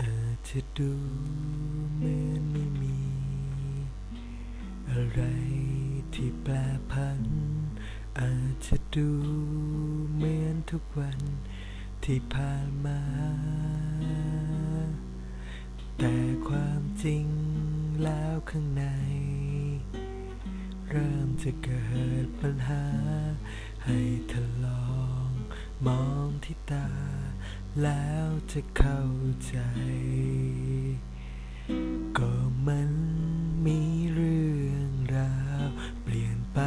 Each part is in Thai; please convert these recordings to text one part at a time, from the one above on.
อาจจะดูเหมือนไม่มี อะไรที่แปรผัน อาจจะดูเหมือนทุกวันที่ผ่านมา แต่ความจริงแล้วข้างใน เริ่มจะเกิดปัญหาให้เธอลอง มองที่ตา แล้วจะเข้าใจ ก็มันมีเรื่องราว เปลี่ยนไป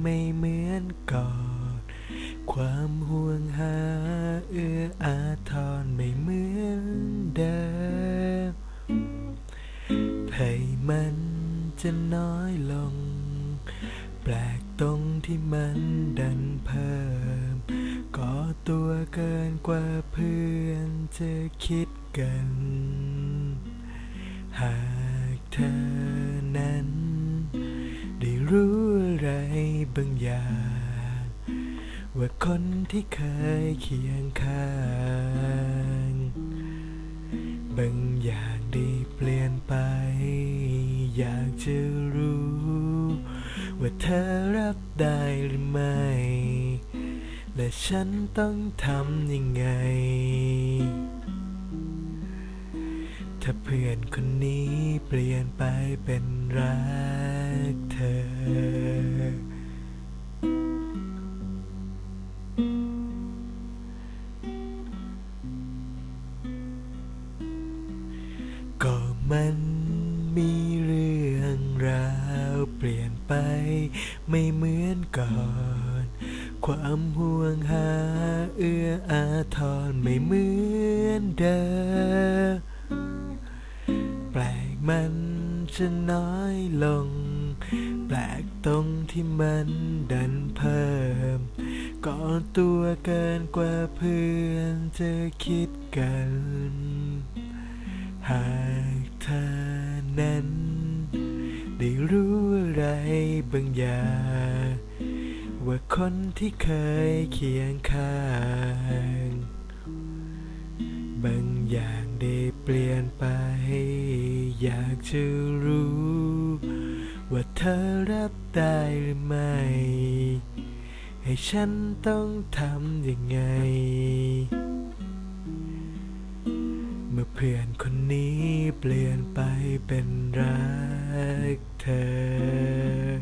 ไม่เหมือนก่อน ความห่วงหาเอื้ออาทรไม่เหมือนเดิมให้มันจะน้อยลง แปลกตรงที่มันดันเพิ่ม เกินกว่าเพื่อนจะคิดกัน หากเธอนั้น ได้รู้อะไรบางอย่าง ว่าคนที่เคยเคียงข้าง บางอย่างได้เปลี่ยนไป อยากจะรู้ ว่าเธอรับได้หรือไม่ และฉันต้องทำยังไง ถ้าเพื่อนคนนี้เปลี่ยนไปเป็นรักเธอ ก็มันมีเรื่องราวเปลี่ยนไปไม่เหมือนก่อน ความห่วงหาเอื้ออาทรไม่เหมือนเดิมแปลกมันจะน้อยลง แปลกตรงที่มันดันเพิ่มก่อตัวเกินกว่าเพื่อนจะคิดกัน หากเธอนั้น ได้รู้อะไรบางอย่าง ว่าคนที่เคยเคียงข้าง บางอย่างได้เปลี่ยนไป อยากจะรู้ ว่าเธอรับได้หรือไม่ ให้ฉันต้องทำยังไง เมื่อเพื่อนคนนี้เปลี่ยนไปเป็นรักเธอ